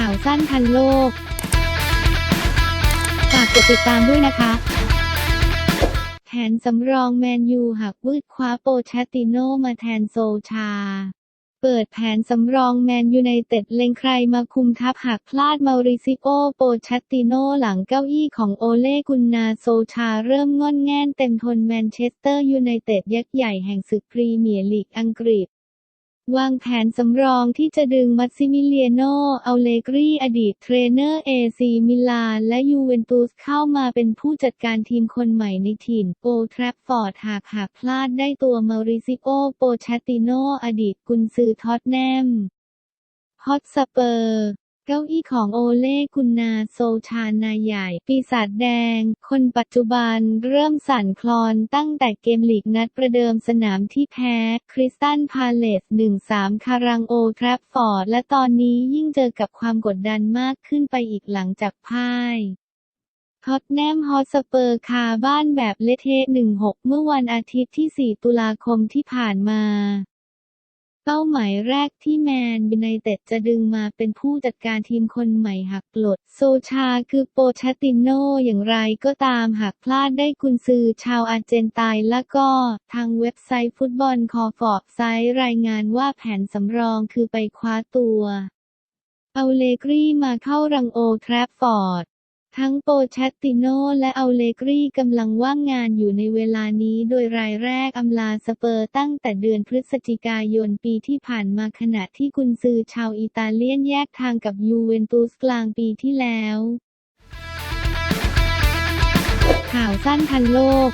ข่าวสั้นทันโลก ฝากกดติดตามด้วยนะคะ แผนสำรองแมนยูหักวืดคว้าโปแชตติโนมาแทนโซชา เปิดแผนสำรองแมนยูไนเต็ดเล็งใครมาคุมทัพหากพลาดมาริซิโอโปแชตติโนหลังเก้าอี้ของโอเล่กุนนาโซชาเริ่มงอนแง่นเต็มทนแมนเชสเตอร์ยูไนเต็ดยักษ์ใหญ่แห่งศึกพรีเมียร์ลีกอังกฤษ วางแผนสำรองที่จะดึงมัตซิมิเลียโนอัลเลกรีอดีตเทรนเนอร์เอซีมิลานและยูเวนตุสเข้ามาเป็นผู้จัดการทีมคนใหม่ในถิ่นโอทรัฟฟอร์ดหากหากพลาดได้ตัวมาริซิโอโปชตติโนอดีตกุนซือท็อตแนมฮอตสเปอร์ เก้าอี้ของโอเล่กุนนาโซชานาใหญ่ ปีศาจแดง คนปัจจุบันเริ่มสั่นคลอนตั้งแต่เกมลีกนัดประเดิมสนามที่แพ้ คริสตันพาเลส 1-3 คารังโอทรัฟฟอร์ด และตอนนี้ยิ่งเจอกับความกดดันมากขึ้นไปอีกหลังจากพ่ายท็อตแนมฮอตสเปอร์คาบ้านแบบเลเทะ1-6 เมื่อวันอาทิตย์ที่ 4 ตุลาคมที่ผ่านมา เป้าหมายแรกที่แมนยูไนเต็ดจะดึงมาเป็นผู้จัดการทีมคนใหม่หักปลด โซชาคือโปชาติโนอย่างไรก็ตามหากพลาดได้กุนซือชาวอาร์เจนไตน์และก็ ทางเว็บไซต์ฟุตบอลคอฟอบไซต์รายงานว่าแผนสำรองคือไปคว้าตัวเอาเลกรีมาเข้ารังโอแทรฟฟอร์ด ทั้งโปแชตติโนและอัลเลกรีกำลังว่างงานอยู่ในเวลานี้โดยรายแรกอำลาสเปอร์ตั้งแต่เดือนพฤศจิกายนปีที่ผ่านมาขณะที่กุนซือชาวอิตาเลียนแยกทางกับยูเวนตุสกลางปีที่แล้ว ข่าวสั้นทันโลก